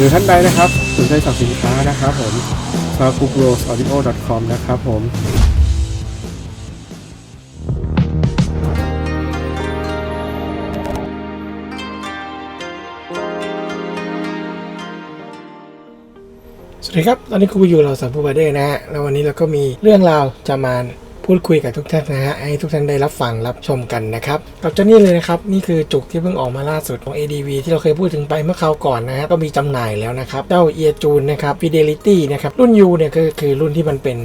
หรือท่านใดนะครับสนใจสั่งสินค้านะครับผม s a k u b r o s a u d i o c o m นะครับผมสวัสดีครับ ตอนนี้ครูอยู่เราสัมภูบาเดอร์นะฮะ แล้ววันนี้เราก็มีเรื่องราวจะมา พูดคุยกับทุกท่านนะฮะให้ทุกท่านได้รับฟังรับชมกันนะครับกับเจ้านี่เลยนะครับนี่คือจุกที่เพิ่งออกมาล่าสุดของ ADV ที่เราเคยพูดถึงไปเมื่อคราวก่อนนะฮะก็มีจำหน่ายแล้วนะครับเจ้าเอียจูนนะครับ Fidelity นะครับรุ่น U เนี่ยก็คือรุ่นที่มันเป็น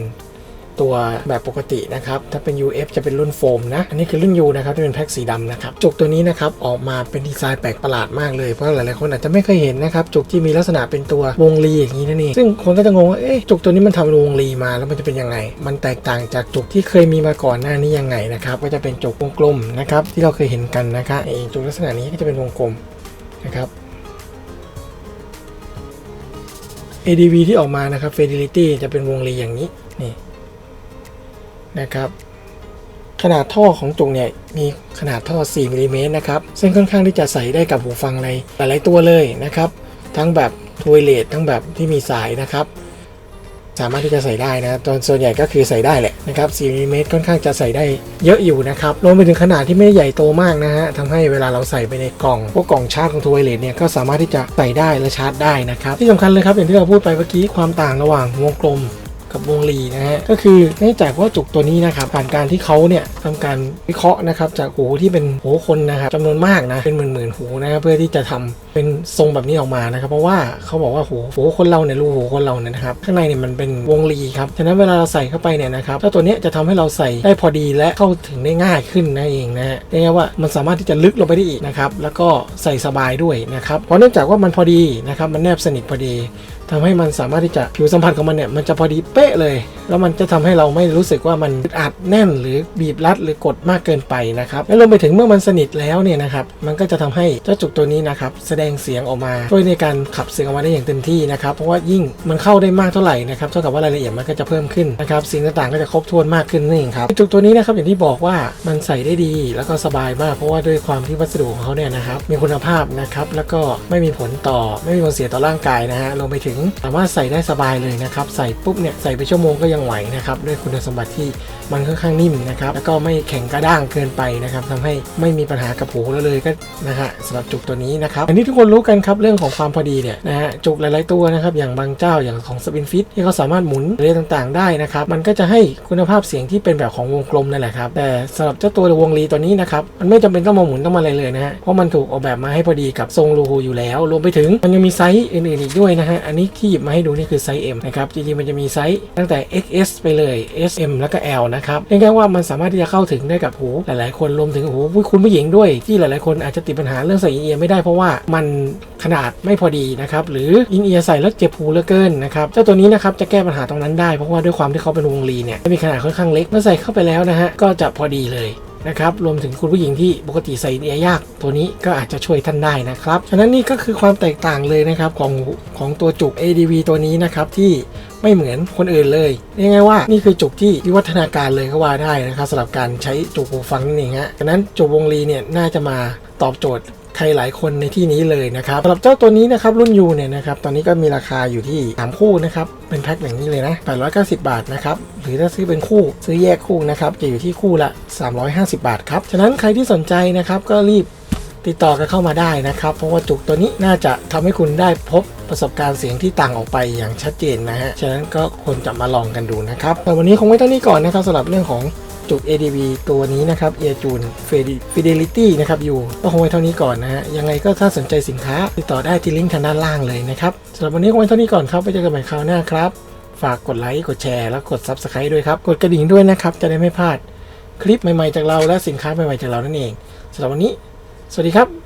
ตัวแบบปกตินะครับ ถ้าเป็น UF จะเป็นรุ่นโฟมนะ อันนี้คือรุ่น U นะครับที่เป็นแพ็คสีดำนะครับ จุกตัวนี้นะครับออกมาเป็นดีไซน์แปลกประหลาดมากเลย เพราะหลายๆคนอาจจะไม่เคยเห็นนะครับ จุกที่มีลักษณะเป็นตัววงรีอย่างนี้นั่นเอง ซึ่งคนก็จะงงว่า เอ๊ะ จุกตัวนี้มันทำเป็นวงรีมาแล้วมันจะเป็นยังไง มันแตกต่างจากจุกที่เคยมีมาก่อนหน้านี้ยังไงนะครับ ก็จะเป็นจุกวงกลมนะครับที่เราเคยเห็นกันนะครับไอ้จุกลักษณะนี้ก็จะเป็นวงกลมนะครับ ADV ที่ออกมานะครับ Fidelity จะเป็นวงรีอย่างนี้นี่ นะครับ ขนาดท่อของจุกเนี่ยมีขนาดท่อ 4มิลลิเมตรนะครับ ซึ่งค่อนข้างที่จะใส่ได้กับหูฟังในหลายๆตัวเลยนะครับ ทั้งแบบทวเลตทั้งแบบที่มีสายนะครับสามารถที่จะใส่ได้นะตอนส่วนใหญ่ก็คือใส่ได้แหละนะครับ4มิลลิเมตรค่อนข้างจะใส่ได้เยอะอยู่นะครับรวมไปถึงขนาดที่ไม่ได้ใหญ่โตมากนะฮะทำให้เวลาเราใส่ไปในกล่อง พวกกล่องชาร์จของทัวเลตเนี่ยก็สามารถที่จะใส่ได้และชาร์จได้นะครับ ที่สำคัญเลยครับอย่างที่เราพูดไปเมื่อกี้ความต่างระหว่างวงกลม กับวงลีนะฮะก็คือเนื่องจากว่าจุกตัวนี้นะครับผ่านการที่เขาเนี่ยทำการวิเคราะห์นะครับจากหูที่เป็นหูคนนะครับจำนวนมากนะเป็นหมื่นๆหูนะครับเพื่อที่จะทำเป็นทรงแบบนี้ออกมานะครับ เพราะว่าเขาบอกว่าหูหูคนเราเนี่ยรูหูคนเราเนี่ยนะครับข้างในเนี่ยมันเป็นวงลีครับฉะนั้นเวลาเราใส่เข้าไปเนี่ยนะครับเจ้าตัวนี้จะทำให้เราใส่ได้พอดีและเข้าถึงได้ง่ายขึ้นนั่นเองนะฮะเรียกว่ามันสามารถที่จะลึกลงไปได้อีกนะครับแล้วก็ใส่สบายด้วยนะครับเพราะเนื่องจากว่ามันพอดีนะครับมันแนบสนิทพอดีทำให้มันสามารถที่จะผิวสัมผัสของมันเนี่ยมันจะพอดีเป๊ะเลย แล้วมันจะทำให้เราไม่รู้สึกว่ามันอัดแน่นหรือบีบรัดหรือกดมากเกินไปนะครับและรวมไปถึงเมื่อมันสนิทแล้วเนี่ยนะครับมันก็จะทำให้เจ้าจุกตัวนี้นะครับแสดงเสียงออกมาช่วยในการขับเสียงออกมาได้อย่างเต็มที่นะครับเพราะว่ายิ่งมันเข้าได้มากเท่าไหร่นะครับเท่ากับว่ารายละเอียดมันก็จะเพิ่มขึ้นนะครับสิ่งต่างๆก็จะครบถ้วนมากขึ้นนั่นเองครับจุกตัวนี้นะครับอย่างที่บอกว่ามันใส่ได้ดีแล้วก็สบายมากเพราะว่าด้วยความที่วัสดุของเขาเนี่ยนะครับมีคุณภาพนะครับแล้วก็ไม่มีผลต่อไม่มีผลเสียต่อร่างกายนะฮะรวมไปถึงสามารถใส่ได้สบายเลยนะครับ ใส่ปุ๊บเนี่ยใส่ไปชั่วโมงก็ยังไหวนะครับด้วยคุณสมบัติที่มันค่อนข้างนิ่มนะครับแล้วก็ไม่แข็งกระด้างเกินไปนะครับทำให้ไม่มีปัญหากับหูแล้วเลยก็นะฮะสำหรับจุกตัวนี้นะครับอันนี้ทุกคนรู้กันครับเรื่องของความพอดีเนี่ยนะฮะจุกหลาย ๆ ตัวนะครับอย่างบางเจ้าอย่างของสปินฟิตที่เขาสามารถหมุนเรื่องต่างๆ ได้นะครับมันก็จะให้คุณภาพเสียงที่เป็นแบบของวงกลมนั่นแหละครับแต่สำหรับเจ้าตัววงรีตัวนี้นะครับมันไม่จำเป็นต้องมาหมุนต้องมาอะไรเลยนะฮะเพราะมันถูกออกแบบมาให้พอดีกับทรงรูหูอยู่แล้ว รวมไปถึงมันยังมีไซส์อื่นๆอีกด้วยนะฮะอันนี้ที่หยิบมาให้ดูนี่คือไซส์ M นะครับ จริงๆ มันจะมีไซส์ตั้งแต่ XS ไปเลย S M แล้วก็ L นะครับเรียกว่ามันสามารถที่จะเข้าถึงได้กับหูหลายๆ คนรวมถึงหูคุณผู้หญิงด้วย ที่หลายๆ คนอาจจะติดปัญหาเรื่องใส่อินเอียร์ไม่ได้เพราะว่ามันขนาดไม่พอดีนะครับหรืออินเอียร์ใส่แล้วเจ็บหูเหลือเกินนะครับเจ้าตัวนี้นะครับจะแก้ปัญหาตรงนั้นได้เพราะว่าด้วยความที่เขาเป็นวงรีเนี่ยมีขนาดค่อนข้างเล็กเมื่อใส่เข้าไปแล้วนะฮะก็จะพอดีเลย นะครับ รวมถึงคุณผู้หญิงที่ปกติใส่เนียยาก ตัวนี้ก็อาจจะช่วยท่านได้นะครับ ฉะนั้นนี่ก็คือความแตกต่างเลยนะครับของของตัวจุก ADV ตัวนี้นะครับที่ไม่เหมือนคนอื่นเลยเรียกง่ายว่านี่คือจุกที่วิวัฒนาการเลยก็ว่าได้นะครับสำหรับการใช้จุกหูฟังนี่ฮะฉะนั้นจุกวงลีเนี่ยน่าจะมาตอบโจทย์ ใครหลายคนในที่นี้เลยนะครับสำหรับเจ้าตัวนี้นะครับรุ่น U เนี่ยนะครับตอนนี้ก็มีราคาอยู่ที่3คู่นะครับเป็นแพ็คอย่างนี้เลยนะ890 บาทนะครับหรือถ้าซื้อเป็นคู่ซื้อแยกคู่นะครับจะอยู่ที่คู่ละ 350 บาทครับฉะนั้นใครที่สนใจนะครับก็รีบติดต่อกันเข้ามาได้นะครับ เพราะว่าจุกตัวนี้น่าจะทำให้คุณได้พบประสบการณ์เสียงที่ต่างออกไปอย่างชัดเจนนะฮะ ฉะนั้นก็ควรจะมาลองกันดูนะครับแต่วันนี้คงไม่เท่านี้ก่อนนะครับสำหรับเรื่องของ จุก ADV ตัวนี้นะครับ a i r j u n Fidelity นะครับอยู่ก็คงไว้เท่านี้ก่อนนะฮะยังไงก็ถ้าสนใจสินค้าติดต่อได้ที่ลิงก์ทางด้านล่างเลยนะครับสำหรับวันนี้คงไว้เท่านี้ก่อนครับไว้เจอกันใหม่คราวหน้าครับ ฝากกดไลค์กดแชร์แล้วกด Subscribe ด้วยครับ กดกระดิ่งด้วยนะครับจะได้ไม่พลาดคลิปใหม่ๆจากเราและสินค้าใหม่ๆจากเรานั่นเองสำหรับวันนี้ สวัสดีครับ